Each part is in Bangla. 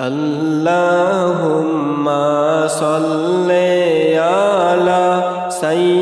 اللهم صل على سيدنا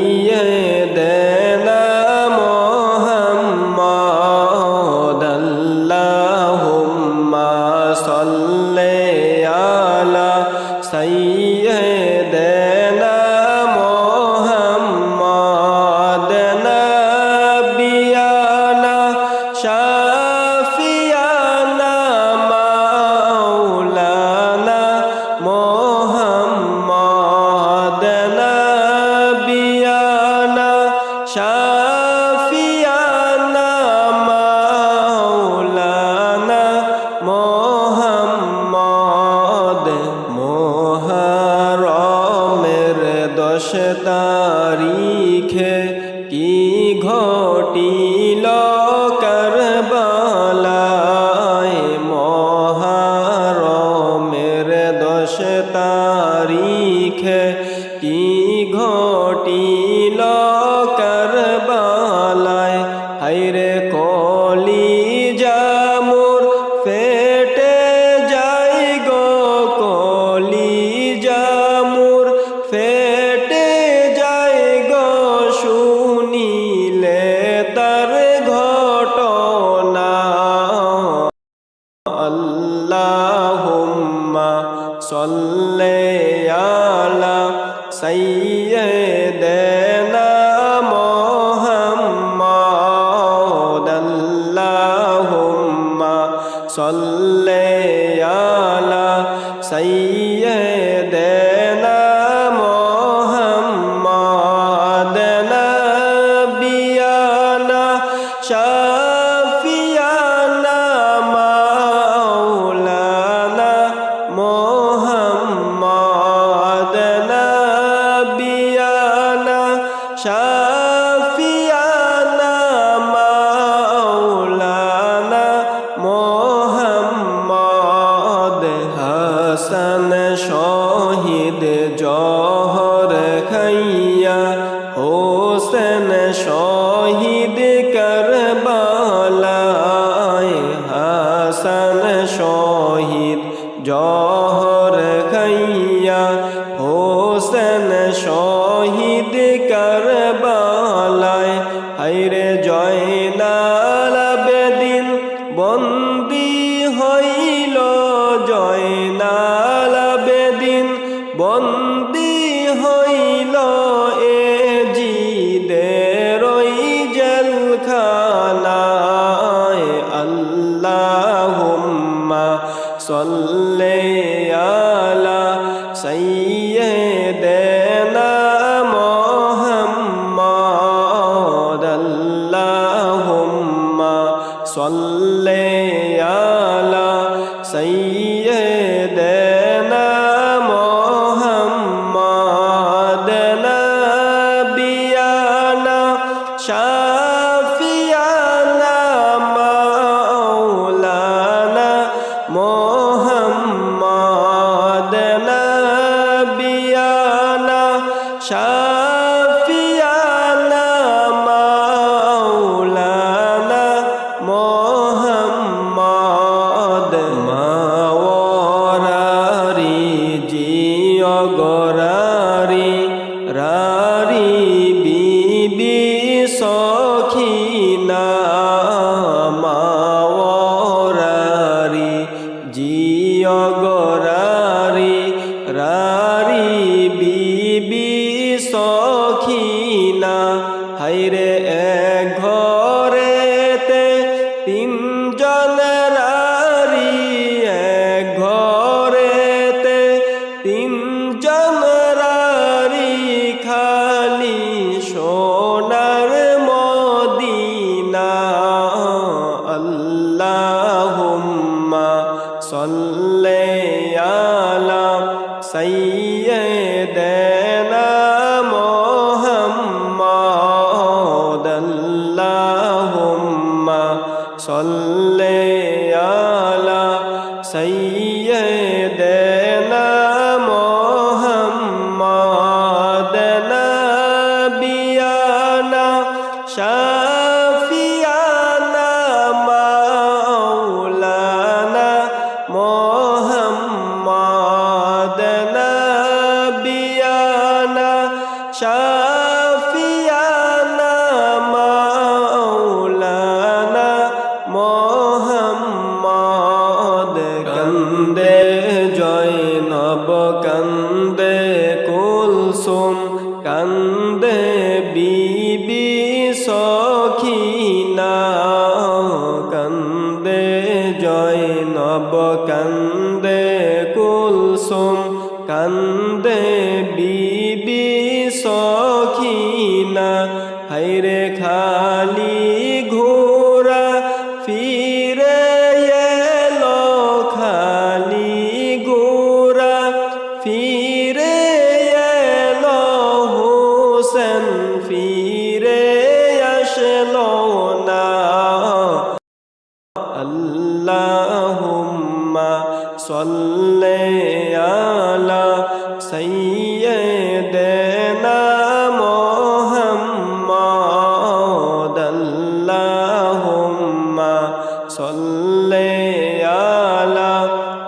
শাফিয়ানা সাল্লি আলা সাইয়্যিদিনা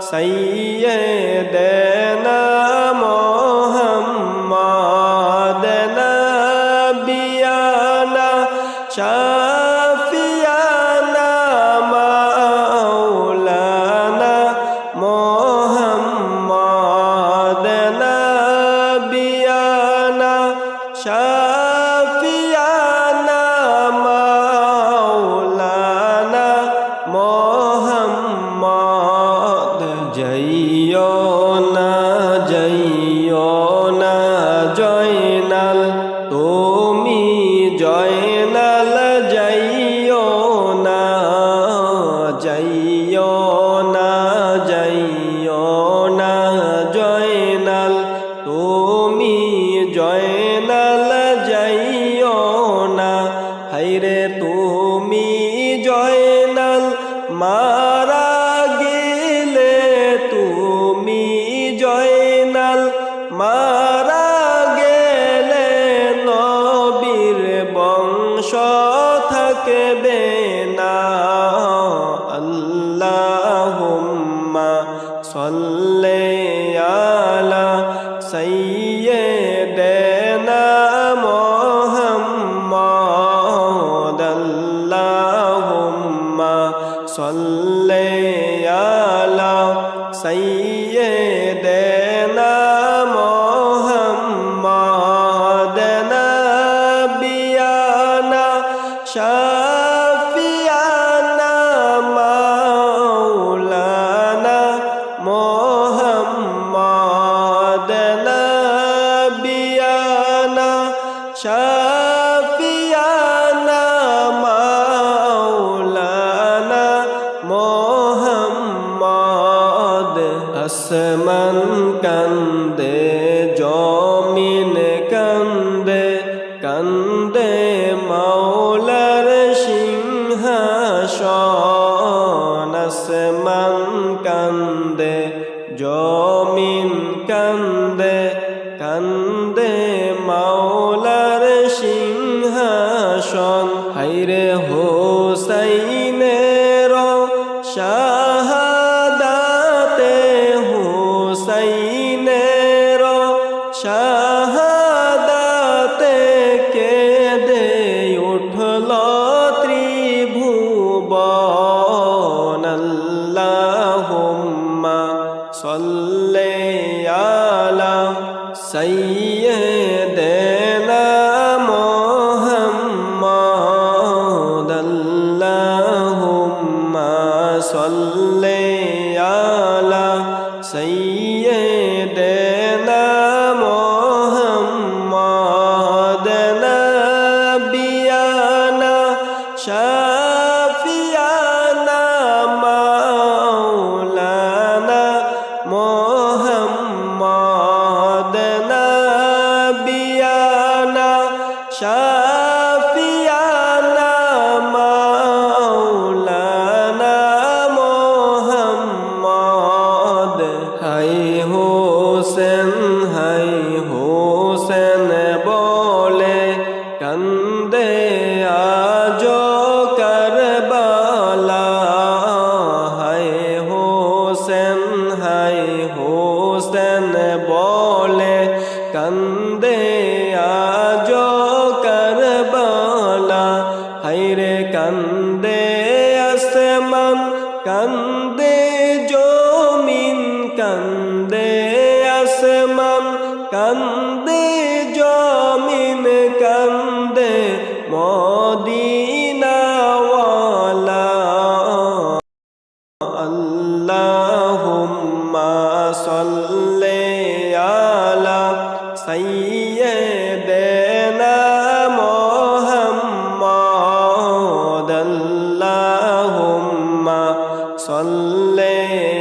সাইয়্যিদিনা 入れと हो সাল্লি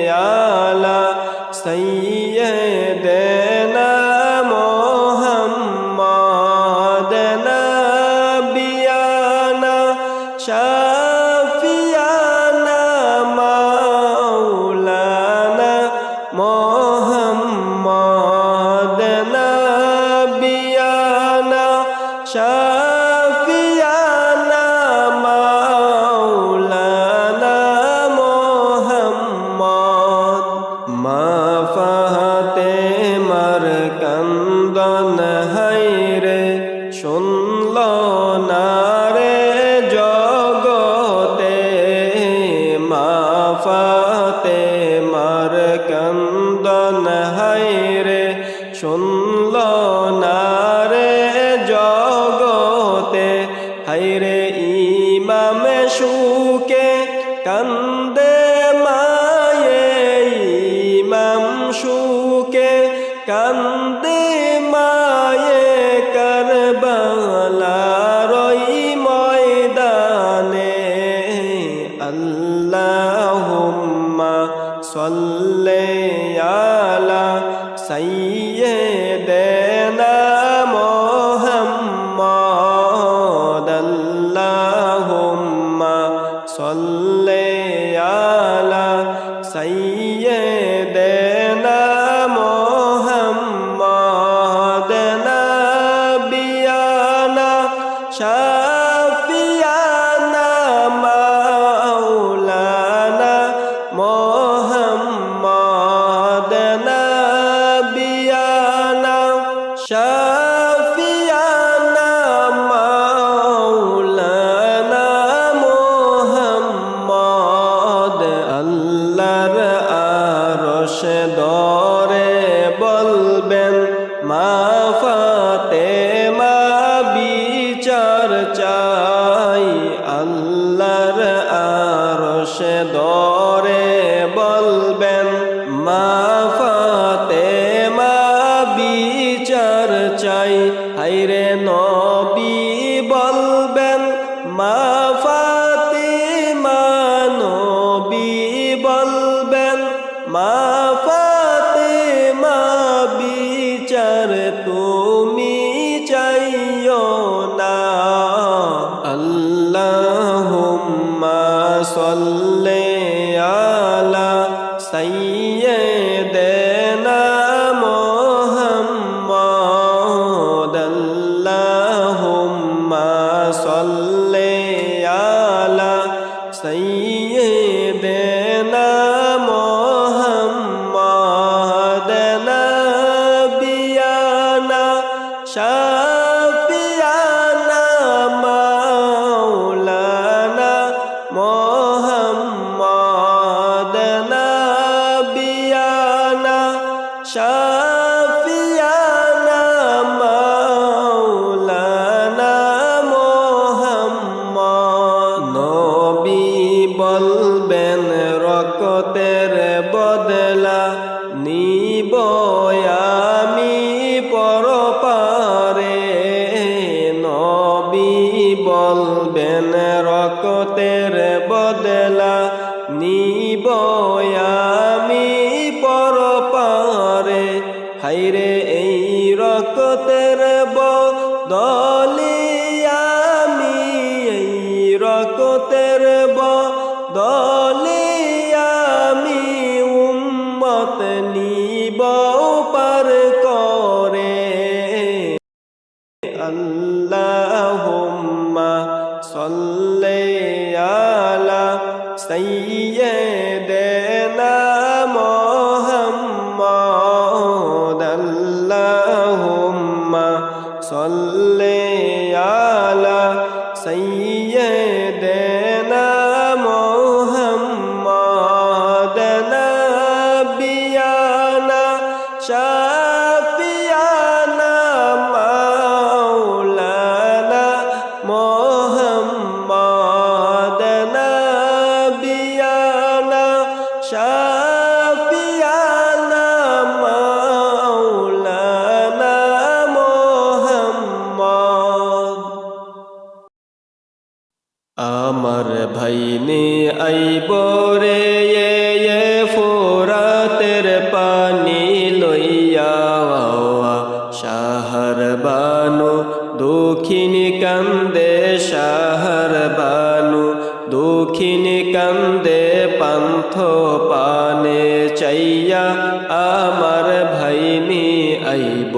বয়া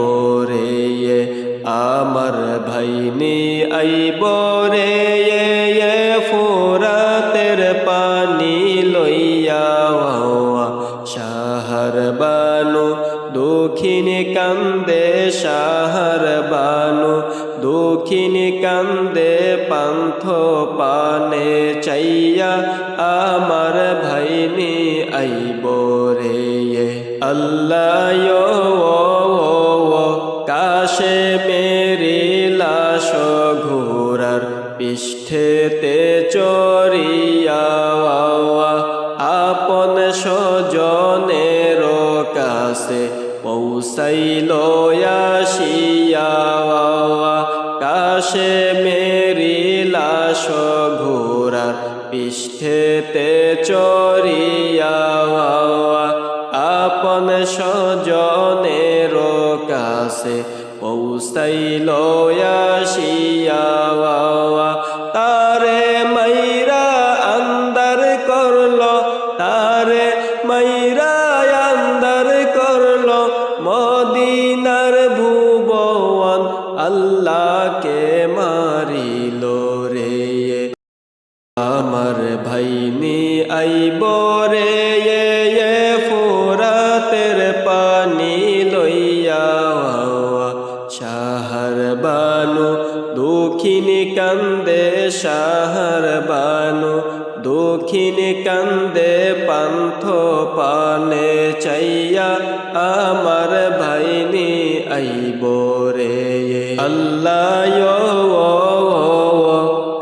আইব রে এ আমার ভাইনি আইব রে এ এ ফোরাতের পানি লইয়া শাহর বানু, দক্ষিণ কান্দে শাহর বানু, দক্ষিণ কান্দে পান্থ চরিয়া আপন স্বজনের কাছে পৌঁছাইল আসিয়া।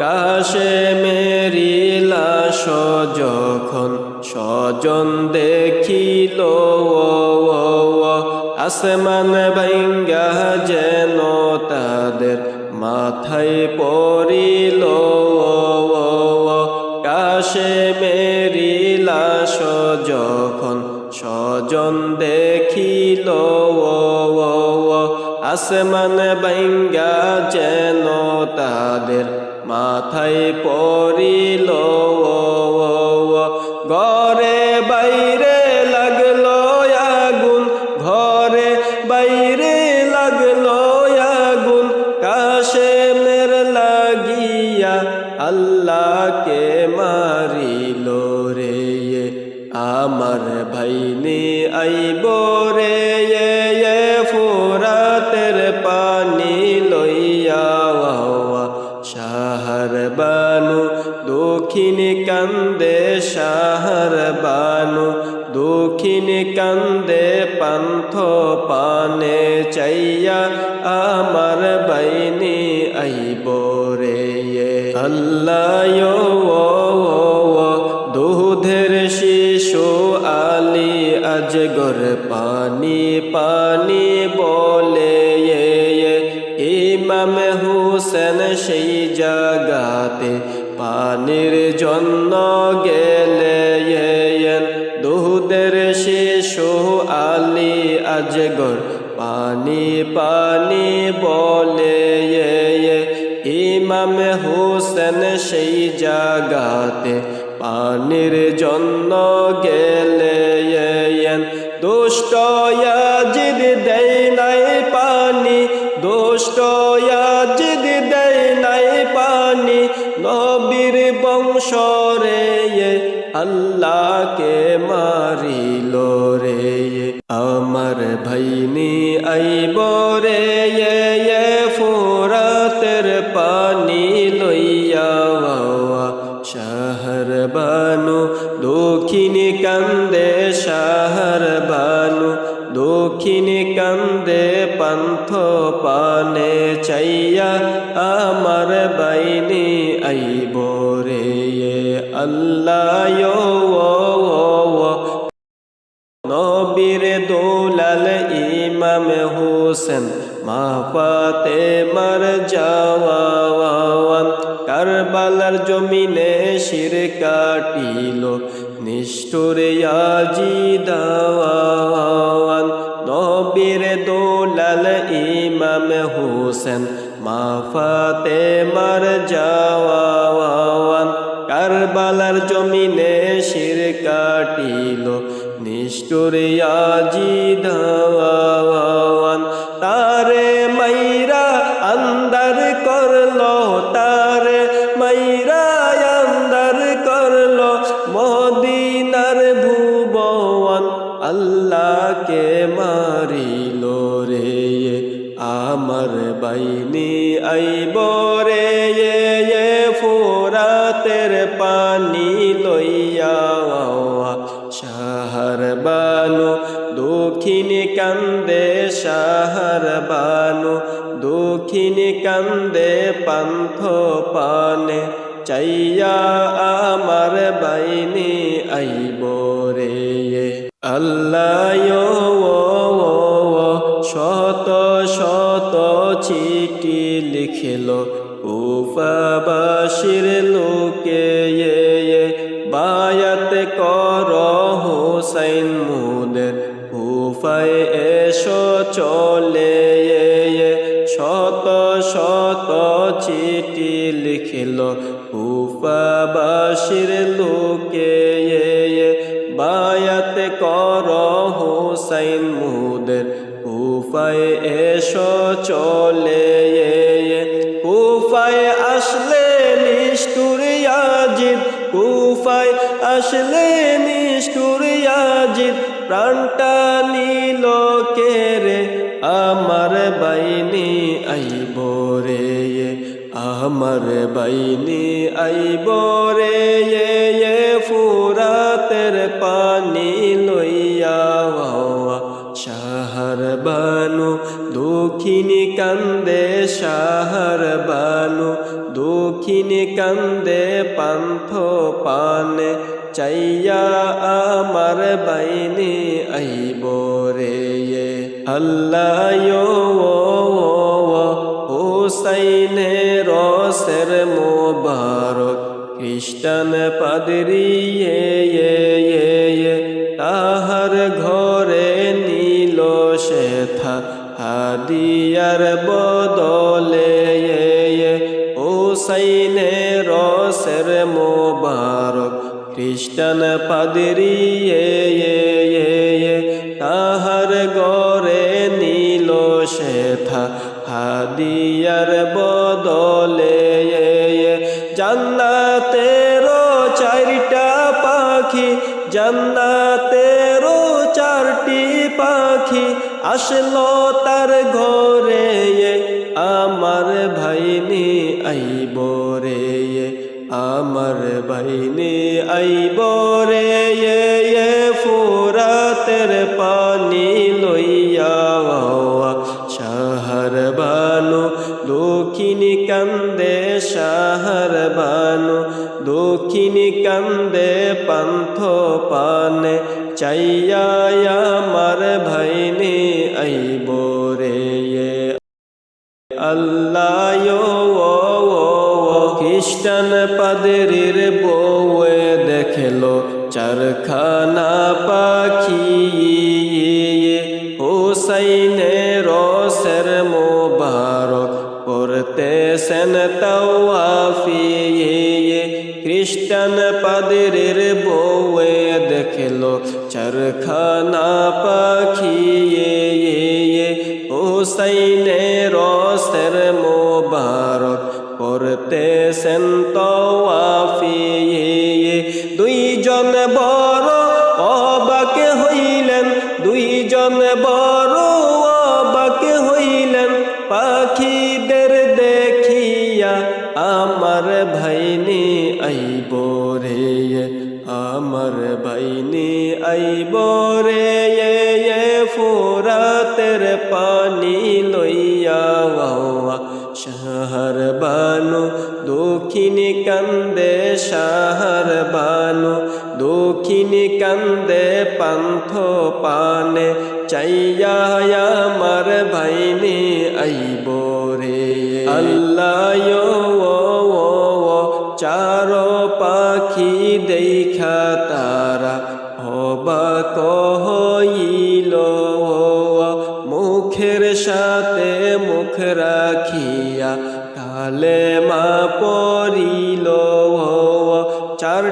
কাশে মেরি লাশ যখন স্বজন দেখিল আসমান বাইঙ্গা যেন তাদের মাথায় পড়িল আসমান ভাঙ্গা যেন তাদের মাথায় পড়িল। ঘরে বাইরে লাগল আগুন, ঘরে বাইরে লাগল আগুন। কাশে মের লাগিয়া আল্লাহকে মারিল রে আমার ভাইনি আইব রে কান্দে শাহর বানু দক্ষিণ কান্দে পান্থ পানে চাইয়া আমার বাইনি আইব রে আল্লাহ আজগর পানি পানি বলে ইমাম হুসেন সেই জাগাতে পানির জন্য গেলে দুষ্ট ইয়াজিদ দেয় নাই পানি, দুষ্ট ইয়াজিদ দেয় নাই পানি। নবীর বংশ রে আল্লাহকে মারিল রে আমার চাইয়া আমার বাইনি আইব রে আল্লাহ দোলাল ইমাম হোসেন মা পাতে মার যাওয়ান কারবালার জমিনে শির কাটিল, নিষ্ঠুরে দাওয়ান নবীর দোলাল ইমাম হুসেন মা ফাতে মার যাওয়ান কারবালার জমিনে শির কাটিল নিষ্ঠুর আজি দাওয়ান ফোরাতের পানি লইয়া শাহর বানু, দক্ষিণ কান্দে শাহর বানু, দক্ষিণ কান্দে পান্থ পানে। চাইয়া আমার বাইনি আইব রে। আল্লাহ কুফায় এসো চলে কুফায় আসলে নিষ্ঠুর ইয়াজিদ, কুফায় আসলে নিষ্ঠুর ইয়াজিদ, প্রাণটা নিল কেরে আমার বাইনি আইব রে আমার বাইনি আইব রে ফুরাতের পানি লইয়া শাহর বানু দক্ষিণী কান্দে শাহর বানু, দক্ষিণী কান্দে পান্থ পানে, চাইয়া আমার বাইনি আইব রে আল্লাহ হোসাইনে রসের মোবারক, খ্রিস্টান পাদরিয়ে তাহার ঘরে হাদিয়ার বদলে হোসাইনে রসের মোবারক, খ্রিস্টান পাদরিয়ে তাহার গরে নীল শেথা। হাদিয়ার বদলে জান্নাতেরও চারটা পাখি চারটি পাখি আসলো তার ঘরে আমার ভাইনি আইব রে আমার ভাইনি আইব রে ফুরাতের পানি লইয়া শাহর বানু দক্ষিণ কান্দে শাহর বানু দক্ষিণ কান্দে, পান্থ পানে চাইয়া আমার ভাইনি আইব রে আল্লাহ খ্রিস্টান পাদেরির বউয়ে দেখেলো চারখানা পাখি। হোসাইনে রসের মোবারক করতেছেন তাওয়াফি। খ্রিস্টান চারখানা পাখি হোসাইনে রসের মোবারক করতেছেন তওয়াফি দুইজন বড় অবাক হইলেন, দুইজন বড় অবাক হইলেন। পাখিদের দেখিয়া আমার ভাইনি সাহার বানো দক্ষিণী কন্দে পান্থ পানে, চাইয়া আমার ভাইনি আইব রে। আল্লাহ চার পাখি দেখা তারা হবাক হইল মুখের সাথে মুখ রাখিয়া তালে মা পড়িল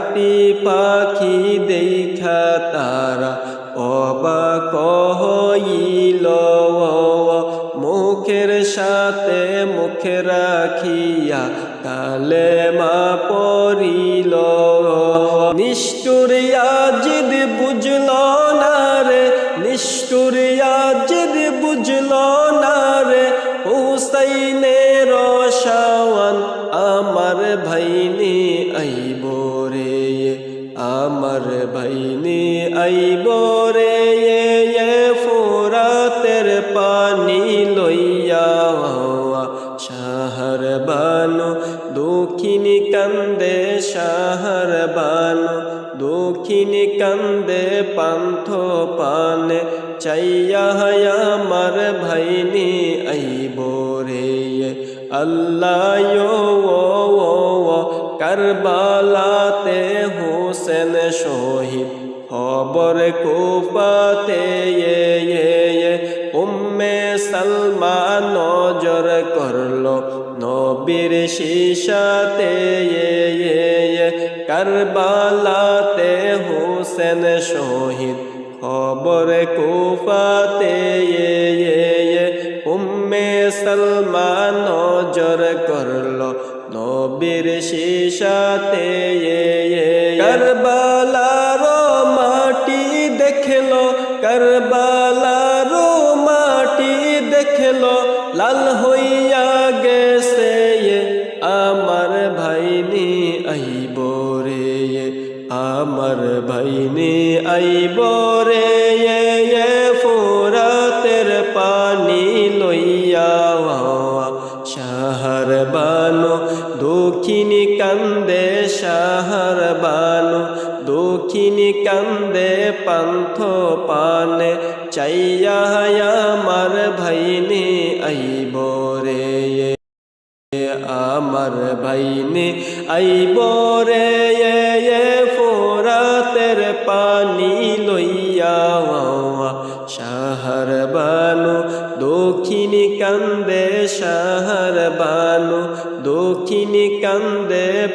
চারটি পাখি দেখা তারা অবাক হইল মুখের সাথে মুখ রাখিয়া কালে মা পরিল পান্থ পানে চাইয়া আমার ভাইনি আইব রে। আল্লাহ কারবালাতে হোসেন শহীদ, খবর কুপাতে উম্মে সলমান নজর করল নবীর শিশাতে কারবালাতে হোসেন শহীদ, খবর কুফাতে উম্মে সলমান নজর করল, নবীর শিশাতে কারবালার মাটি দেখল, কারবালার মাটি দেখল, লাল হইয়া গেছে আমার ভাইনি আইব রে। আমার ভাইনি আইব রে ফোরাতের পানি লইয়া শাহর বানো দক্ষিণী কান্দে শাহর বানো দক্ষিণী কান্দে পান্থ পানে। চাইয়া আমার ভাইনি আইব রে আমার ভাইনে আইব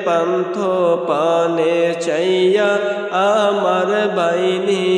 পান্থ পানে চাইয়া আমার বাইনি